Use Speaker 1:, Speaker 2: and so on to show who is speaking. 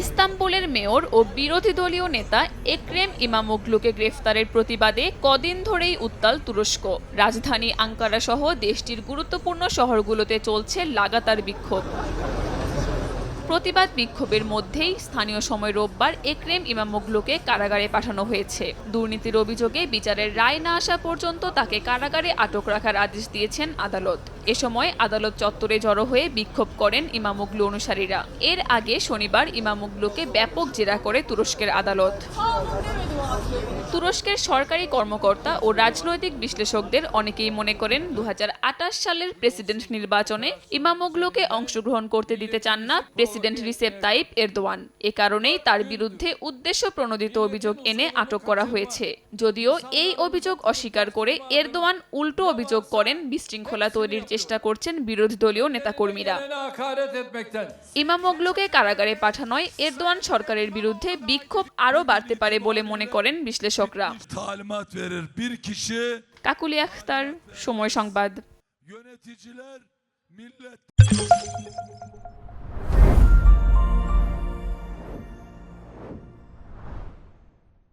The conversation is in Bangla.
Speaker 1: ইস্তাম্বুলের মেয়র ও বিরোধী দলীয় নেতা একরেম ইমামোগলুকে গ্রেফতারের প্রতিবাদে কদিন ধরেই উত্তাল তুরস্ক। রাজধানী আঙ্কারা সহ দেশটির গুরুত্বপূর্ণ শহরগুলোতে চলছে লাগাতার বিক্ষোভ। প্রতিবাদ বিক্ষোভের মধ্যেই স্থানীয় সময় রোববার একরেম ইমামোগলুকে কারাগারে পাঠানো হয়েছে। দুর্নীতির অভিযোগে বিচারের রায় না আসা পর্যন্ত তাকে কারাগারে আটক রাখার আদেশ দিয়েছেন আদালত। এ সময় আদালত চত্বরে জড়ো হয়ে বিক্ষোভ করেন ইমামোগলু অনুসারীরা। এর আগে শনিবার ইমামোগলুকে ব্যাপক জেরা করে তুরস্কের আদালত। তুরস্কের সরকারি কর্মকর্তা ও রাজনৈতিক বিশ্লেষকদের অনেকেই মনে করেন দুহাজার আঠাশ সালের প্রেসিডেন্ট নির্বাচনে ইমামোগলুকে অংশগ্রহণ করতে দিতে চান না প্রেসিডেন্ট রিসেপ তাইপ এরদোয়ান। এ কারণেই তার বিরুদ্ধে উদ্দেশ্য প্রণোদিত অভিযোগ এনে আটক করা হয়েছে। যদিও এই অভিযোগ অস্বীকার করে এরদোয়ান উল্টো অভিযোগ করেন বিশৃঙ্খলা তৈরির চেষ্টা করছেন বিরোধী দলীয় নেতাকর্মীরা
Speaker 2: ইমাম.
Speaker 1: ইমামোগলুকে কারাগারে পাঠানোয় এরদোয়ান সরকারের বিরুদ্ধে বিক্ষোভ আরও বাড়তে পারে বলে মনে করেন বিশ্লেষকরা কাকুলি আখতার, সময় সংবাদ